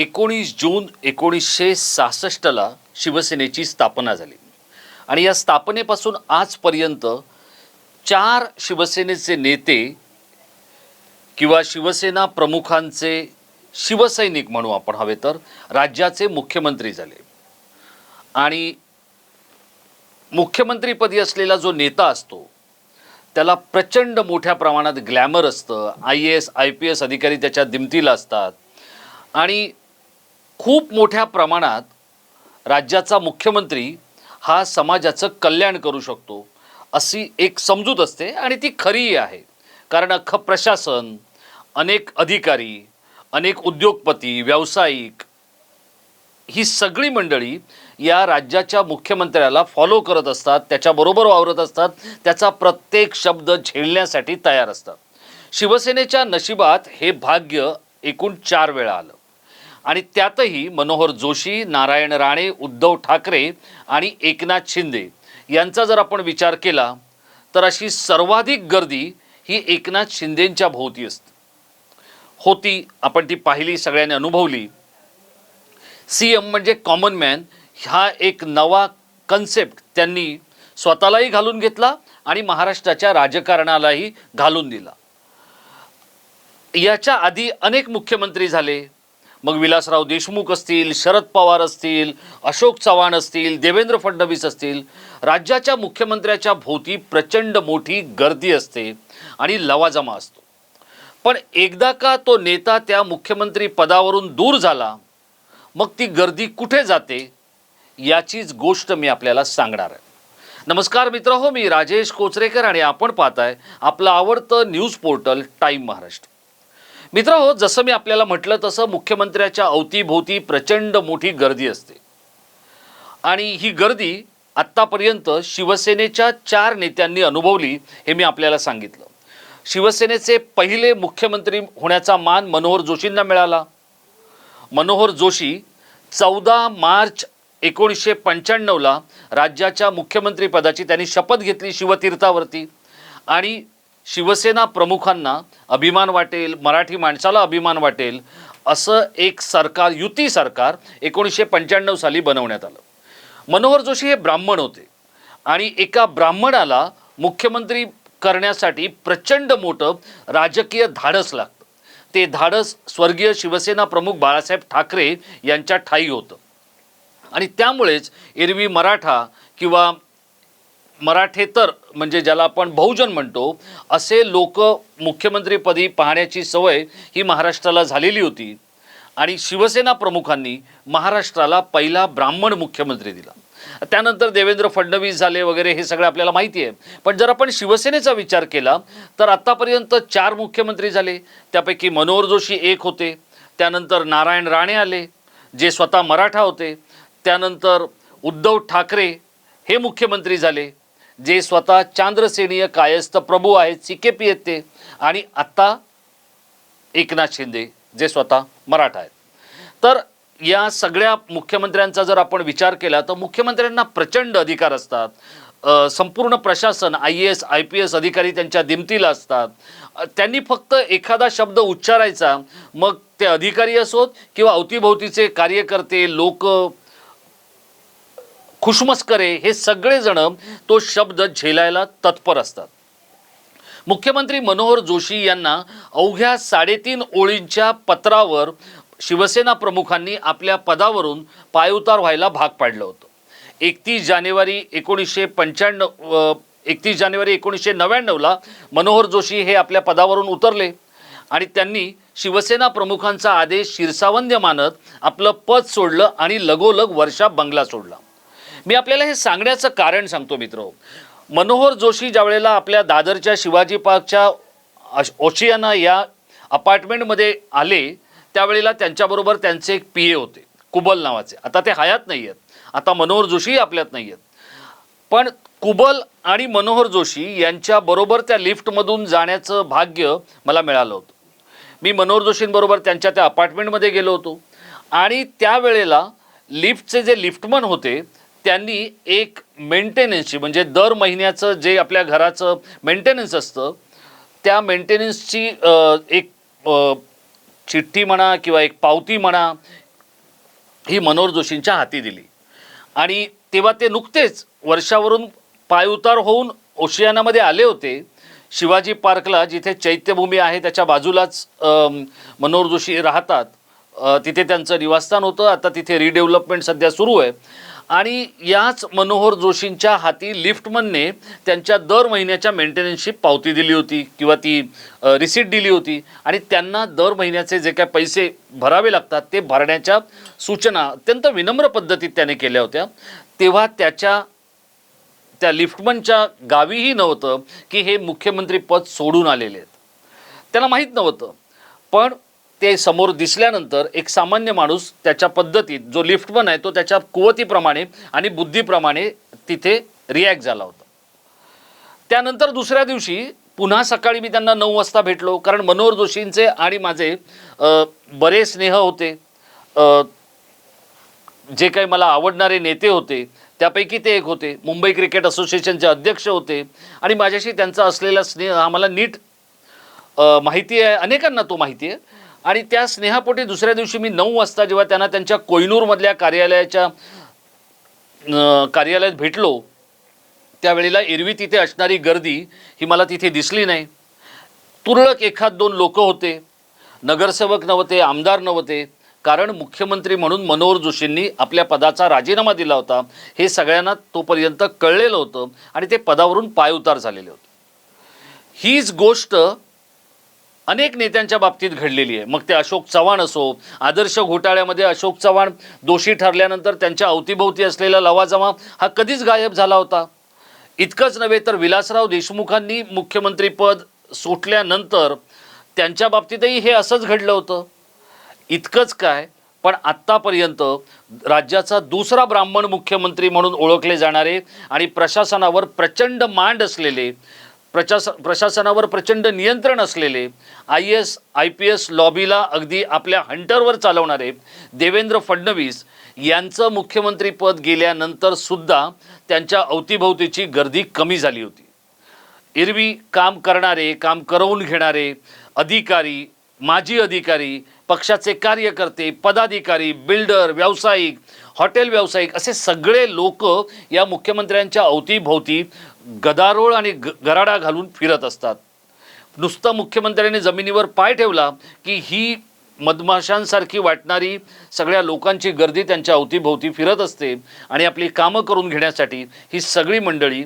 एकोणीस जून एकोणीसशे सहासष्टला शिवसेनेची स्थापना झाली. आणि या स्थापनेपासून आजपर्यंत चार शिवसेनेचे नेते किंवा शिवसेना प्रमुखांचे शिवसैनिक म्हणू आपण हवे तर राज्याचे मुख्यमंत्री झाले. आणि मुख्यमंत्रीपदी असलेला जो नेता असतो त्याला प्रचंड मोठ्या प्रमाणात ग्लॅमर असतं I A S I P S अधिकारी त्याच्या दिमतीला असतात. आणि खूप मोठ्या प्रमाणात राज्याचा मुख्यमंत्री हा समाजाचं कल्याण करू शकतो अशी एक समजूत असते आणि ती खरीही आहे. कारण अख्खं प्रशासन अनेक अधिकारी अनेक उद्योगपती व्यावसायिक ही सगळी मंडळी या राज्याच्या मुख्यमंत्र्याला फॉलो करत असतात त्याच्याबरोबर वावरत असतात त्याचा प्रत्येक शब्द झेलण्यासाठी तयार असतात. शिवसेनेच्या नशिबात हे भाग्य एकूण चार वेळा आलं. आणि त्यातही मनोहर जोशी नारायण राणे उद्धव ठाकरे आणि एकनाथ शिंदे यांचा जर आपण विचार केला तर अशी सर्वाधिक गर्दी ही एकनाथ शिंदेंच्या भोवती असते. होती आपण ती पाहिली सगळ्यांनी अनुभवली. सी एम म्हणजे कॉमन मॅन हा एक नवा कन्सेप्ट त्यांनी स्वतःलाही घालून घेतला आणि महाराष्ट्राच्या राजकारणालाही घालून दिला. याच्या आधी अनेक मुख्यमंत्री झाले मग विलासराव देशमुख असतील शरद पवार असतील अशोक चव्हाण असतील देवेंद्र फडणवीस असतील राज्याच्या मुख्यमंत्र्याच्या भोवती प्रचंड मोठी गर्दी असते आणि लवाजमा असतो. पण एकदा का तो नेता त्या मुख्यमंत्री पदावरून दूर झाला मग ती गर्दी कुठे जाते याचीच गोष्ट मी आपल्याला सांगणार आहे. नमस्कार मित्र हो मी राजेश कोचरेकर आणि आपण पाहताय आपलं आवडतं न्यूज पोर्टल टाईम महाराष्ट्र. मित्र हो जसं मी आपल्याला म्हटलं तसं मुख्यमंत्र्याच्या अवतीभोवती प्रचंड मोठी गर्दी असते. आणि ही गर्दी आत्तापर्यंत शिवसेनेच्या चार नेत्यांनी अनुभवली हे मी आपल्याला सांगितलं. शिवसेनेचे पहिले मुख्यमंत्री होण्याचा मान मनोहर जोशींना मिळाला. मनोहर जोशी चौदा मार्च एकोणीसशे पंच्याण्णवला राज्याच्या मुख्यमंत्रीपदाची त्यांनी शपथ घेतली शिवतीर्थावरती. आणि शिवसेना प्रमुखांना अभिमान वाटेल मराठी माणसाला अभिमान वाटेल असं एक सरकार युती सरकार एकोणीसशे पंच्याण्णव साली बनवण्यात आलं. मनोहर जोशी हे ब्राह्मण होते आणि एका ब्राह्मणाला मुख्यमंत्री करण्यासाठी प्रचंड मोठं राजकीय धाडस लागतं. ते धाडस स्वर्गीय शिवसेना प्रमुख बाळासाहेब ठाकरे यांच्या ठाई होतं. आणि त्यामुळेच एरवी मराठा किंवा मराठेतर म्हणजे ज्याला आपण बहुजन म्हणतो असे लोक मुख्यमंत्रीपदी पाहण्याची सवय ही महाराष्ट्राला झालेली होती. आणि शिवसेना प्रमुखांनी महाराष्ट्राला पहिला ब्राह्मण मुख्यमंत्री दिला. त्यानंतर देवेंद्र फडणवीस झाले वगैरे हे सगळं आपल्याला माहिती आहे. पण जर आपण शिवसेनेचा विचार केला तर आत्तापर्यंत चार मुख्यमंत्री झाले. त्यापैकी मनोहर जोशी एक होते. त्यानंतर नारायण राणे आले जे स्वतः मराठा होते. त्यानंतर उद्धव ठाकरे हे मुख्यमंत्री झाले. जे स्वतः चांद्रसेनीय कायस्थ प्रभू आहेत सी के पी आहेत ते. आणि आत्ता एकनाथ शिंदे जे स्वतः मराठा आहेत. तर या सगळ्या मुख्यमंत्र्यांचा जर आपण विचार केला तर मुख्यमंत्र्यांना प्रचंड अधिकार असतात. संपूर्ण प्रशासन I A S I P S अधिकारी त्यांच्या दिमतीला असतात. त्यांनी फक्त एखादा शब्द उच्चारायचा मग ते अधिकारी असोत किंवा अवतीभोवतीचे कार्यकर्ते लोक खुशमस्करे हे सगळेजण तो शब्द झेलायला तत्पर असतात. मुख्यमंत्री मनोहर जोशी यांना अवघ्या साडेतीन ओळींच्या पत्रावर शिवसेना प्रमुखांनी आपल्या पदावरून पायउतार व्हायला भाग पाडलं होतं. एकतीस जानेवारी एकोणीसशे पंच्याण्णव एकतीस जानेवारी एकोणीसशे नव्याण्णवला मनोहर जोशी हे आपल्या पदावरून उतरले आणि त्यांनी शिवसेना प्रमुखांचा आदेश शिरसावंद्य मानत आपलं पद सोडलं आणि लगोलग वर्षा बंगला सोडला. मी आपल्याला हे सांगण्याचं कारण सांगतो मित्र. मनोहर जोशी ज्या वेळेला आपल्या दादरच्या शिवाजी पार्कच्या ओशियाना या अपार्टमेंटमध्ये आले त्यावेळेला त्यांच्याबरोबर त्यांचे एक पी ए होते कुबल नावाचे. आता ते हयात नाही आहेत आता मनोहर जोशीही आपल्यात नाही आहेत पण कुबल आणि मनोहर जोशी यांच्याबरोबर त्या लिफ्टमधून जाण्याचं भाग्य मला मिळालं होतं. मी मनोहर जोशींबरोबर त्यांच्या त्या अपार्टमेंटमध्ये गेलो होतो. आणि त्यावेळेला लिफ्टचे जे लिफ्टमन होते त्यांनी एक मेंटेनन्सची म्हणजे दर महिन्याचं जे आपल्या घराचं मेंटेनन्स असतं त्या मेंटेनन्सची एक चिठ्ठी म्हणा किंवा एक पावती म्हणा ही मनोहर जोशींच्या हाती दिली. आणि तेव्हा ते नुकतेच वर्षावरून पायउतार होऊन ओशियानामध्ये आले होते. शिवाजी पार्कला जिथे चैत्यभूमी आहे त्याच्या बाजूलाच मनोहर जोशी राहतात. तिथे त्यांचं निवासस्थान होतं. आता तिथे रिडेव्हलपमेंट सध्या सुरू आहे. आणि याच मनोहर जोशींच्या हाती लिफ्टमनने त्यांच्या दर महिन्याच्या मेंटेनन्सची पावती दिली होती किंवा ती रिसीट दिली होती. आणि त्यांना दर महिन्याचे जे काय पैसे भरावे लागतात ते भरण्याच्या सूचना अत्यंत विनम्र पद्धतीत त्याने केल्या होत्या. तेव्हा त्याच्या त्या लिफ्टमनच्या गावीही नव्हतं की हे मुख्यमंत्री पद सोडून आलेले आहेत. त्यांना माहीत नव्हतं. पण ते समोर दिसल्यानंतर एक सामान्य माणूस त्याच्या पद्धतीत जो लिफ्टमन आहे तो त्याच्या कुवतीप्रमाणे आणि बुद्धीप्रमाणे तिथे रिॲक्ट झाला होता. त्यानंतर दुसऱ्या दिवशी पुन्हा सकाळी मी त्यांना नऊ वाजता भेटलो कारण मनोहर जोशींचे आणि माझे बरे स्नेह होते. जे काही मला आवडणारे नेते होते त्यापैकी ते एक होते. मुंबई क्रिकेट असोसिएशनचे अध्यक्ष होते आणि माझ्याशी त्यांचा असलेला स्नेह आम्हाला नीट माहिती आहे अनेकांना तो माहिती आहे. आणि त्या स्नेहापोटी दुसऱ्या दिवशी मी नऊ वाजता जेव्हा त्यांना त्यांच्या कोयनूरमधल्या कार्यालयाच्या कार्यालयात भेटलो त्यावेळेला एरवी तिथे असणारी गर्दी ही मला तिथे दिसली नाही. तुरळक एखाद दोन लोक होते नगरसेवक नव्हते आमदार नव्हते कारण मुख्यमंत्री म्हणून मनोहर जोशींनी आपल्या पदाचा राजीनामा दिला होता. हे सगळ्यांना तोपर्यंत कळलेलं होतं आणि ते पदावरून पायउतार झालेले होते. हीच गोष्ट अनेक नेत्यांच्या बाबतीत घडलेली आहे. मग ते अशोक चव्हाण असो आदर्श घोटाळ्यामध्ये अशोक चव्हाण दोषी ठरल्यानंतर त्यांच्या अवतीभोवती असलेला लवाजमा हा कधीच गायब झाला होता? इतकंच नव्हे तर विलासराव देशमुखांनी मुख्यमंत्रीपद सुटल्यानंतर त्यांच्या बाबतीतही हे असंच घडलं होतं. इतकंच काय? पण आत्तापर्यंत राज्याचा दुसरा ब्राह्मण मुख्यमंत्री म्हणून ओळखले जाणारे आणि प्रशासनावर प्रचंड मांड असलेले प्रशास प्रशासनावर प्रचंड नियंत्रण असलेले I S I P S लॉबीला अगदी आपल्या हंटरवर चालवणारे देवेंद्र फडणवीस यांचं मुख्यमंत्रीपद गेल्यानंतर सुद्धा त्यांच्या अवतीभोवतीची गर्दी कमी झाली होती. एरवी काम करणारे काम करवून घेणारे अधिकारी माजी अधिकारी पक्षाचे कार्यकर्ते पदाधिकारी बिल्डर व्यावसायिक हॉटेल व्यावसायिक असे सगळे लोक या मुख्यमंत्र्यांच्या अवतीभोवती गदारोळ आणि ग गराडा घालून फिरत असतात. नुसतं मुख्यमंत्र्यांनी जमिनीवर पाय ठेवला की ही मधमाशांसारखी वाटणारी सगळ्या लोकांची गर्दी त्यांच्या अवतीभोवती फिरत असते आणि आपली कामं करून घेण्यासाठी ही सगळी मंडळी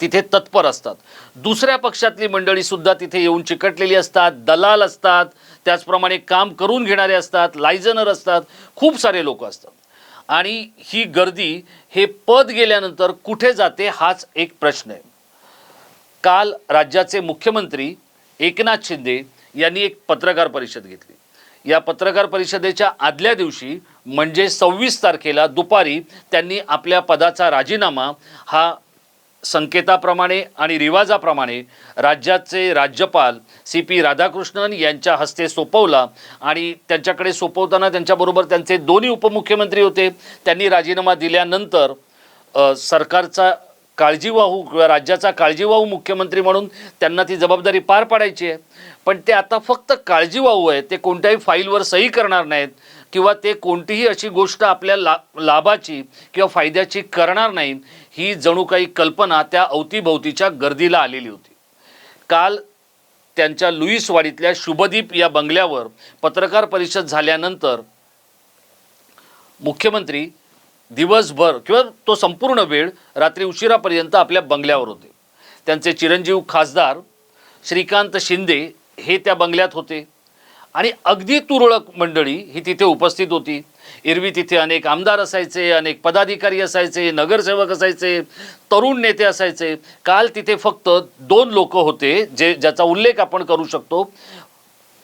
तिथे तत्पर असतात. दुसऱ्या पक्षातली मंडळीसुद्धा तिथे येऊन चिकटलेली असतात दलाल असतात त्याचप्रमाणे काम करून घेणारे असतात लायझनर असतात खूप सारे लोक असतात. आणि ही गर्दी हे पद गेल्यानंतर कुठे जाते हाच एक प्रश्न आहे. काल राज्याचे मुख्यमंत्री एकनाथ शिंदे यांनी एक पत्रकार परिषद घेतली. या पत्रकार परिषदेच्या आदल्या दिवशी म्हणजे सव्वीस तारखेला दुपारी त्यांनी आपल्या पदाचा राजीनामा हा संकेताप्रमाणे आणि रिवाजाप्रमाणे राज्याचे राज्यपाल सी पी राधाकृष्णन यांच्या हस्ते सोपवला आणि त्यांच्याकडे सोपवताना त्यांच्याबरोबर त्यांचे दोन्ही उपमुख्यमंत्री होते. त्यांनी राजीनामा दिल्यानंतर सरकारचा काळजीवाहू किंवा राज्याचा काळजीवाहू मुख्यमंत्री म्हणून त्यांना ती जबाबदारी पार पाडायची आहे. पण ते आता फक्त काळजीवाहू आहेत. ते कोणत्याही फाईलवर सही करणार नाहीत किंवा ते कोणतीही अशी गोष्ट आपल्या ला लाभाची किंवा फायद्याची करणार नाहीत ही जणू काही कल्पना त्या अवतीभोवतीच्या गर्दीला आलेली होती. काल त्यांच्या लुईसवाडीतल्या शुभदीप या बंगल्यावर पत्रकार परिषद झाल्यानंतर मुख्यमंत्री दिवसभर किंवा तो संपूर्ण वेळ रात्री उशिरापर्यंत आपल्या बंगल्यावर होते. त्यांचे चिरंजीव खासदार श्रीकांत शिंदे हे त्या बंगल्यात होते. आणि अगदी तुरळक मंडळी ही तिथे उपस्थित होती. एरवी तिथे अनेक आमदार असायचे अनेक पदाधिकारी असायचे नगरसेवक असायचे तरुण नेते असायचे. काल तिथे फक्त दोन लोक होते जे ज्याचा उल्लेख आपण करू शकतो.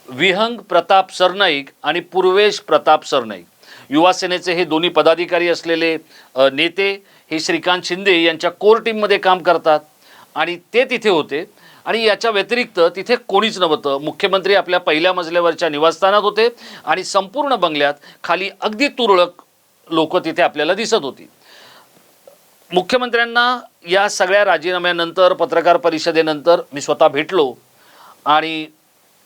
विहंग प्रताप सरनाईक आणि पूर्वेश प्रताप सरनाईक. युवा सेनेचे हे दोन्ही पदाधिकारी असलेले नेते हे श्रीकांत शिंदे यांच्या कोर टीममध्ये काम करतात. आणि ते तिथे होते. आणि याच्या व्यतिरिक्त तिथे कोणीच नव्हतं. मुख्यमंत्री आपल्या पहिल्या मजल्यावरच्या निवासस्थानात होते आणि संपूर्ण बंगल्यात खाली अगदी तुरळक लोक तिथे आपल्याला दिसत होती. मुख्यमंत्र्यांना या सगळ्या राजीनाम्यानंतर पत्रकार परिषदेनंतर मी स्वतः भेटलो आणि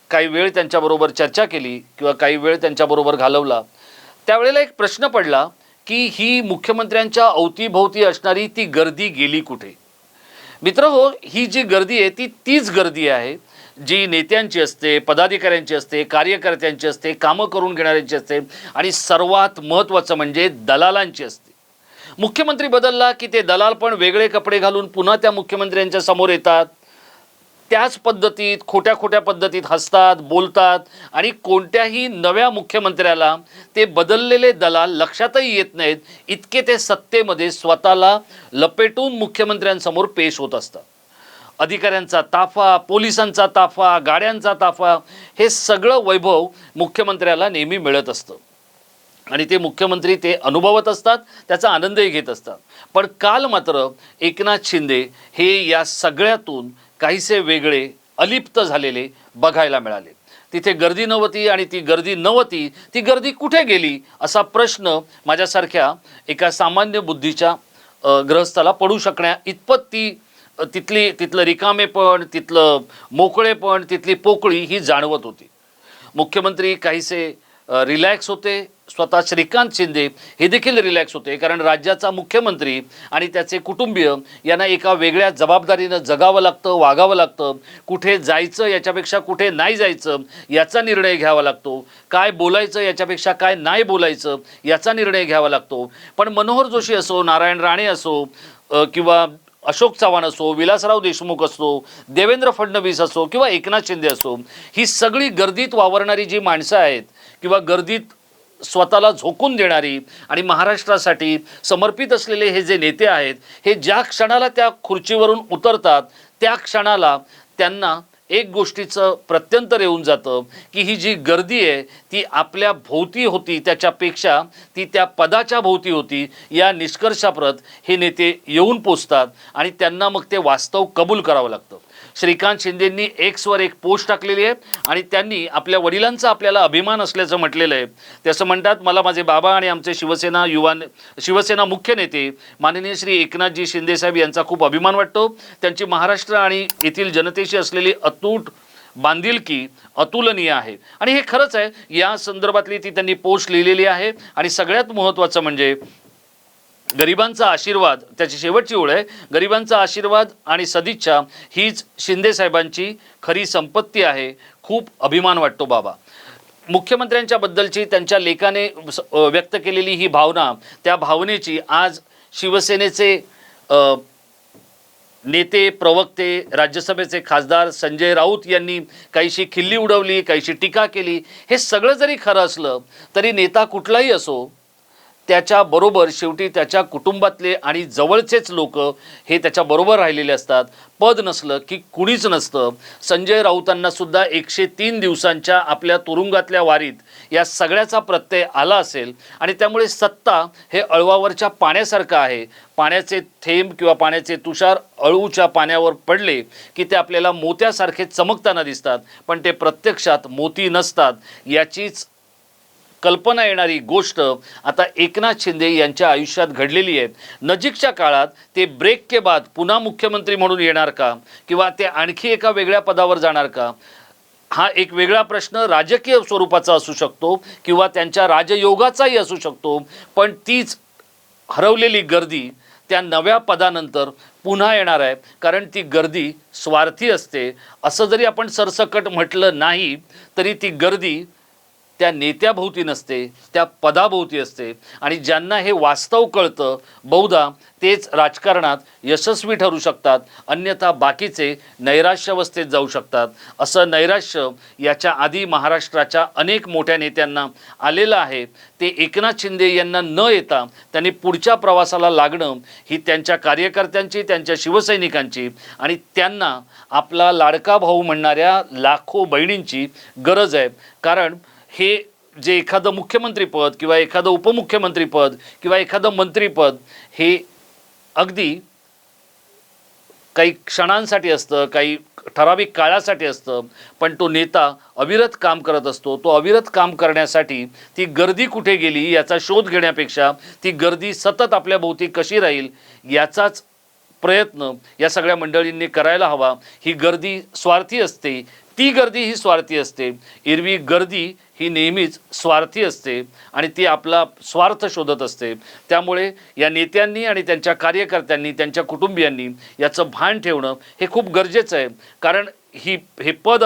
काही वेळ त्यांच्याबरोबर चर्चा केली किंवा काही वेळ त्यांच्याबरोबर घालवला. त्यावेळेला एक प्रश्न पडला की ही मुख्यमंत्र्यांच्या अवतीभोवती असणारी ती गर्दी गेली कुठे? मित्र हो ही जी गर्दी आहे ती तीच गर्दी आहे जी नेत्यांची असते पदाधिकाऱ्यांची असते कार्यकर्त्यांची असते कामं करून घेणाऱ्यांची असते आणि सर्वात महत्त्वाचं म्हणजे दलालांची असते. मुख्यमंत्री बदलला की ते दलाल पण वेगळे कपडे घालून पुन्हा त्या मुख्यमंत्र्यांच्या समोर येतात. त्याच पद्धतीत खोट्या खोट्या पद्धतीत हसतात बोलतात आणि कोणत्याही नव्या मुख्यमंत्र्याला ते बदललेले दलाल लक्षातही येत नाहीत. इतके ते सत्तेमध्ये स्वतःला लपेटून मुख्यमंत्र्यांसमोर पेश होत असतात अधिकाऱ्यांचा ताफा पोलिसांचा ताफा गाड्यांचा ताफा हे सगळं वैभव मुख्यमंत्र्याला नेहमी मिळत असतं. आणि ते मुख्यमंत्री ते अनुभवत असतात त्याचा आनंदही घेत असतात. पण काल मात्र एकनाथ शिंदे हे या सगळ्यातून काहीसे वेगळे अलिप्त झालेले बघायला मिळाले. तिथे गर्दी नव्हती आणि ती गर्दी नव्हती ती गर्दी कुठे गेली असा प्रश्न माझ्यासारख्या एका सामान्य बुद्धीच्या ग्रहस्थाला पडू शकण्या इतपत ती तिथली तिथलं रिकामेपण तिथलं मोकळेपण तिथली पोकळी ही जाणवत होती. मुख्यमंत्री काहीसे रिलॅक्स होते. स्वतः श्रीकांत शिंदे हे देखील रिलॅक्स होते. कारण राज्याचा मुख्यमंत्री आणि त्याचे कुटुंबीय यांना एका वेगळ्या जबाबदारीनं जगावं लागतं वागावं लागतं. कुठे जायचं याच्यापेक्षा कुठे नाही जायचं याचा निर्णय घ्यावा लागतो. काय बोलायचं याच्यापेक्षा काय नाही बोलायचं याचा निर्णय घ्यावा लागतो. पण मनोहर जोशी असो नारायण राणे असो किंवा अशोक चव्हाण असो विलासराव देशमुख असो देवेंद्र फडणवीस असो किंवा एकनाथ शिंदे असो ही सगळी गर्दीत वावरणारी जी माणसं आहेत किंवा गर्दीत स्वतःला झोकून देणारी आणि महाराष्ट्रासाठी समर्पित असलेले हे जे नेते आहेत हे ज्या क्षणाला त्या खुर्चीवरून उतरतात त्या क्षणाला त्यांना एक गोष्टीचं प्रत्यंतर येऊन जातं की ही जी गर्दी आहे ती आपल्या भोवती होती त्याच्यापेक्षा ती त्या पदाच्या भोवती होती. या निष्कर्षाप्रत हे नेते येऊन पोचतात आणि त्यांना मग ते वास्तव कबूल करावं लागतं. श्रीकांत शिंदेंनी एक्सवर एक पोस्ट टाकलेली आहे आणि त्यांनी आपल्या वडिलांचा आपल्याला अभिमान असल्याचं म्हटलेलं आहे. ते असं म्हणतात मला माझे बाबा आणि आमचे शिवसेना युवा शिवसेना मुख्य नेते माननीय श्री एकनाथजी शिंदेसाहेब यांचा खूप अभिमान वाटतो. त्यांची महाराष्ट्र आणि येथील जनतेशी असलेली अतूट बांधिलकी अतुलनीय आहे. आणि हे खरंच आहे या संदर्भातली ती त्यांनी पोस्ट लिहिलेली आहे. आणि सगळ्यात महत्त्वाचं म्हणजे गरिबांचा आशीर्वाद त्याची शेवटची ओळ आहे. गरिबांचा आशीर्वाद आणि सदिच्छा हीच शिंदेसाहेबांची खरी संपत्ती आहे. खूप अभिमान वाटतो बाबा. मुख्यमंत्र्यांच्या बद्दलची त्यांच्या लेखाने व्यक्त केलेली ही भावना त्या भावनेची आज शिवसेनेचे नेते प्रवक्ते राज्यसभेचे खासदार संजय राऊत यांनी काहीशी खिल्ली उडवली काहीशी टीका केली. हे सगळं जरी खरं असलं तरी नेता कुठलाही असो त्याच्याबरोबर शेवटी त्याच्या कुटुंबातले आणि जवळचेच लोक हे त्याच्याबरोबर राहिलेले असतात. पद नसलं की कुणीच नसतं. संजय राऊतांना सुद्धा एकशे तीन दिवसांच्या आपल्या तुरुंगातल्या वारीत या सगळ्याचा प्रत्यय आला असेल. आणि त्यामुळे सत्ता हे अळवावरच्या पाण्यासारखं आहे. पाण्याचे थेंब किंवा पाण्याचे तुषार अळूच्या पाण्यावर पडले की ते आपल्याला मोत्यासारखे चमकताना दिसतात. पण ते प्रत्यक्षात मोती नसतात. याचीच कल्पना येणारी गोष्ट आता एकनाथ शिंदे यांच्या आयुष्यात घडलेली आहे. नजीकच्या काळात ते ब्रेक के बाद पुन्हा मुख्यमंत्री म्हणून येणार का? किंवा ते आणखी एका वेगळ्या पदावर जाणार का? हा एक वेगळा प्रश्न राजकीय स्वरूपाचा असू शकतो किंवा त्यांच्या राजयोगाचाही असू शकतो. पण तीच हरवलेली गर्दी त्या नव्या पदानंतर पुन्हा येणार आहे. कारण ती गर्दी स्वार्थी असते. असं जरी आपण सरसकट म्हटलं नाही तरी ती गर्दी त्या नेत्याभोवती नसते त्या पदाभोवती असते. आणि ज्यांना हे वास्तव कळतं बहुधा तेच राजकारणात यशस्वी ठरू शकतात. अन्यथा बाकीचे नैराश्यावस्थेत जाऊ शकतात. असं नैराश्य याच्या आधी महाराष्ट्राच्या अनेक मोठ्या नेत्यांना आलेलं आहे. ते एकनाथ शिंदे यांना न येता त्यांनी पुढच्या प्रवासाला लागणं ही त्यांच्या कार्यकर्त्यांची त्यांच्या शिवसैनिकांची आणि त्यांना आपला लाडका भाऊ म्हणणाऱ्या लाखो बहिणींची गरज आहे. कारण हे जे एखादं मुख्यमंत्रीपद किंवा एखादं उपमुख्यमंत्रीपद किंवा एखादं मंत्रीपद हे अगदी काही क्षणांसाठी असतं काही ठराविक काळासाठी असतं पण तो नेता अविरत काम करत असतो. तो अविरत काम करण्यासाठी ती गर्दी कुठे गेली याचा शोध घेण्यापेक्षा ती गर्दी सतत आपल्याभोवती कशी राहील याचाच प्रयत्न या सगळ्या मंडळींनी करायला हवा. ही गर्दी स्वार्थी असते ती गर्दी ही स्वार्थी असते. एरवी गर्दी ही नेहमीच स्वार्थी असते आणि ती आपला स्वार्थ शोधत असते. त्यामुळे या नेत्यांनी आणि त्यांच्या कार्यकर्त्यांनी त्यांच्या कुटुंबियांनी याचं भान ठेवणं हे खूप गरजेचं आहे. कारण ही हे पद